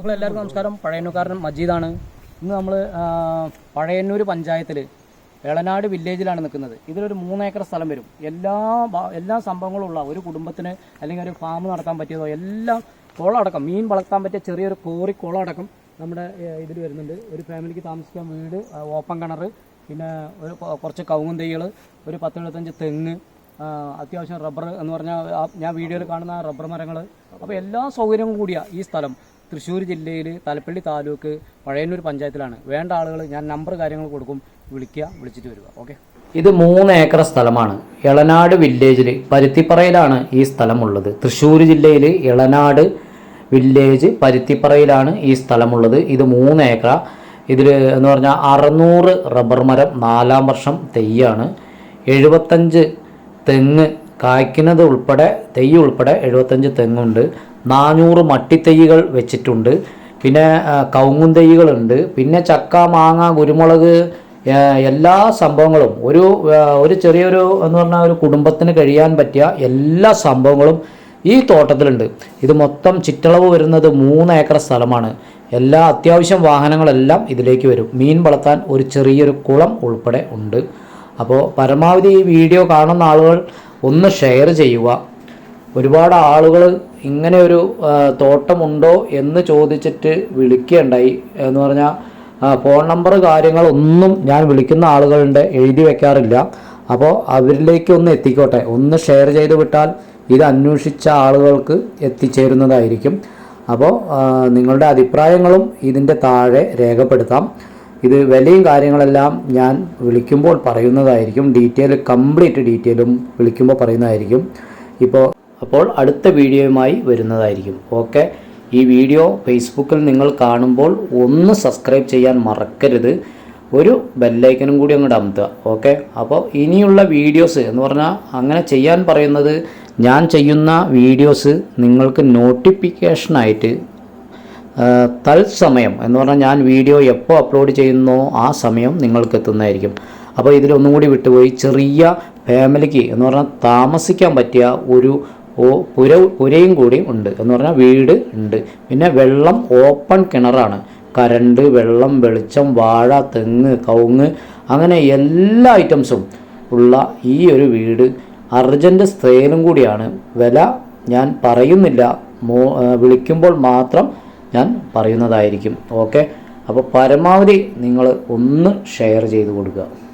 സുഹൃത്തുക്കളെ എല്ലാവർക്കും നമസ്കാരം പഴയന്നൂർക്കാരൻ മജീദാണ്. ഇന്ന് നമ്മൾ പഴയന്നൂർ പഞ്ചായത്തിൽ എളനാട് വില്ലേജിലാണ് നിൽക്കുന്നത്. ഇതിലൊരു മൂന്നേക്കർ സ്ഥലം വരും. എല്ലാ എല്ലാ സംഭവങ്ങളും ഉള്ള ഒരു കുടുംബത്തിന് അല്ലെങ്കിൽ ഒരു ഫാം നടത്താൻ പറ്റിയതോ എല്ലാം കുളം അടക്കം മീൻ വളർത്താൻ പറ്റിയ ചെറിയൊരു കോറി കുളം അടക്കം നമ്മുടെ ഇതിൽ വരുന്നുണ്ട്. ഒരു ഫാമിലിക്ക് താമസിക്കാൻ വീട് ഓപ്പൺ കിണർ പിന്നെ ഒരു കുറച്ച് കവുങ്ങും തൈകൾ ഒരു പത്ത് എഴുപത്തഞ്ച് തെങ്ങ് അത്യാവശ്യം റബ്ബർ എന്ന് പറഞ്ഞാൽ ഞാൻ വീഡിയോയിൽ കാണുന്ന റബ്ബർ മരങ്ങൾ അപ്പോൾ എല്ലാ സൗകര്യവും കൂടിയാണ് ഈ സ്ഥലം. തൃശ്ശൂർ ജില്ലയിൽ തലപ്പള്ളി താലൂക്ക് പഴയന്നൂർ പഞ്ചായത്തിലാണ്. വേണ്ട ആളുകൾ ഞാൻ നമ്പർ കാര്യങ്ങൾ കൊടുക്കും. വിളിക്കുക വിളിച്ചിട്ട് വരിക. ഓക്കെ ഇത് മൂന്ന് ഏക്കർ സ്ഥലമാണ്. എളനാട് വില്ലേജിൽ പരുത്തിപ്പറയിലാണ് ഈ സ്ഥലമുള്ളത്. തൃശ്ശൂർ ജില്ലയിൽ എളനാട് വില്ലേജ് പരുത്തിപ്പറയിലാണ് ഈ സ്ഥലമുള്ളത്. ഇത് മൂന്ന് ഏക്കർ ഇതിൽ എന്ന് പറഞ്ഞാൽ അറുന്നൂറ് റബ്ബർ മരം നാലാം വർഷം തെയ്യാണ്. എഴുപത്തഞ്ച് തെങ്ങ് കായ്ക്കുന്നത് ഉൾപ്പെടെ തെയ്യ് ഉൾപ്പെടെ എഴുപത്തഞ്ച് തെങ്ങുണ്ട്. നാനൂറ് മട്ടിത്തൈകൾ വെച്ചിട്ടുണ്ട്. പിന്നെ കൗങ്ങും തൈകളുണ്ട്. പിന്നെ ചക്ക മാങ്ങ കുരുമുളക് എല്ലാ സംഭവങ്ങളും ഒരു ഒരു ചെറിയൊരു എന്ന് പറഞ്ഞാൽ ഒരു കുടുംബത്തിന് കഴിയാൻ പറ്റിയ എല്ലാ സംഭവങ്ങളും ഈ തോട്ടത്തിലുണ്ട്. ഇത് മൊത്തം ചുറ്റളവ് വരുന്നത് മൂന്ന് ഏക്കർ സ്ഥലമാണ്. എല്ലാ അത്യാവശ്യം വാഹനങ്ങളെല്ലാം ഇതിലേക്ക് വരും. മീൻ വളർത്താൻ ഒരു ചെറിയൊരു കുളം ഉൾപ്പെടെ ഉണ്ട്. അപ്പോൾ പരമാവധി ഈ വീഡിയോ കാണുന്ന ആളുകൾ ഒന്ന് ഷെയർ ചെയ്യുക. ഒരുപാട് ആളുകൾ ഇങ്ങനെ ഒരു തോട്ടമുണ്ടോ എന്ന് ചോദിച്ചിട്ട് വിളിക്കുകയുണ്ടായി. എന്ന് പറഞ്ഞാൽ ഫോൺ നമ്പർ കാര്യങ്ങളൊന്നും ഞാൻ വിളിക്കുന്ന ആളുകളുണ്ട് എഴുതി വെക്കാറില്ല. അപ്പോൾ അവരിലേക്ക് ഒന്ന് എത്തിക്കോട്ടെ. ഒന്ന് ഷെയർ ചെയ്ത് വിട്ടാൽ ഇത് അന്വേഷിച്ച ആളുകൾക്ക് എത്തിച്ചേരുന്നതായിരിക്കും. അപ്പോൾ നിങ്ങളുടെ അഭിപ്രായങ്ങളും ഇതിന്റെ താഴെ രേഖപ്പെടുത്താം. ഇത് വിലയും കാര്യങ്ങളെല്ലാം ഞാൻ വിളിക്കുമ്പോൾ പറയുന്നതായിരിക്കും. ഡീറ്റെയിൽ കംപ്ലീറ്റ് ഡീറ്റെയിലും വിളിക്കുമ്പോൾ പറയുന്നതായിരിക്കും. ഇപ്പോൾ അപ്പോൾ അടുത്ത വീഡിയോയുമായി വരുന്നതായിരിക്കും. ഓക്കെ ഈ വീഡിയോ ഫേസ്ബുക്കിൽ നിങ്ങൾ കാണുമ്പോൾ ഒന്ന് സബ്സ്ക്രൈബ് ചെയ്യാൻ മറക്കരുത്. ഒരു ബെല്ലൈക്കനും കൂടി അങ്ങോട്ട് അമർത്തുക. ഓക്കെ അപ്പോൾ ഇനിയുള്ള വീഡിയോസ് എന്ന് പറഞ്ഞാൽ അങ്ങനെ ചെയ്യാൻ പറയുന്നത് ഞാൻ ചെയ്യുന്ന വീഡിയോസ് നിങ്ങൾക്ക് നോട്ടിഫിക്കേഷനായിട്ട് തത്സമയം എന്ന് പറഞ്ഞാൽ ഞാൻ വീഡിയോ എപ്പോൾ അപ്ലോഡ് ചെയ്യുന്നോ ആ സമയം നിങ്ങൾക്ക് എത്തുന്നതായിരിക്കും. അപ്പോൾ ഇതിലൊന്നും കൂടി വിട്ടുപോയി. ചെറിയ ഫാമിലിക്ക് എന്ന് പറഞ്ഞാൽ താമസിക്കാൻ പറ്റിയ ഒരു ഓ- പുര പുരയും കൂടി ഉണ്ട്. എന്ന് പറഞ്ഞാൽ വീട് ഉണ്ട്. പിന്നെ വെള്ളം ഓപ്പൺ കിണറാണ്. കരണ്ട് വെള്ളം വെളിച്ചം വാഴ തെങ്ങ് കവുങ്ങ് അങ്ങനെ എല്ലാ ഐറ്റംസും ഉള്ള ഈ ഒരു വീട് അർജന്റ് സ്ത്രേലും കൂടിയാണ്. വില ഞാൻ പറയുന്നില്ല. മോ വിളിക്കുമ്പോൾ മാത്രം ഞാൻ പറയുന്നതായിരിക്കും. ഓക്കെ അപ്പോൾ പരമാവധി നിങ്ങൾ ഒന്ന് ഷെയർ ചെയ്ത് കൊടുക്കുക.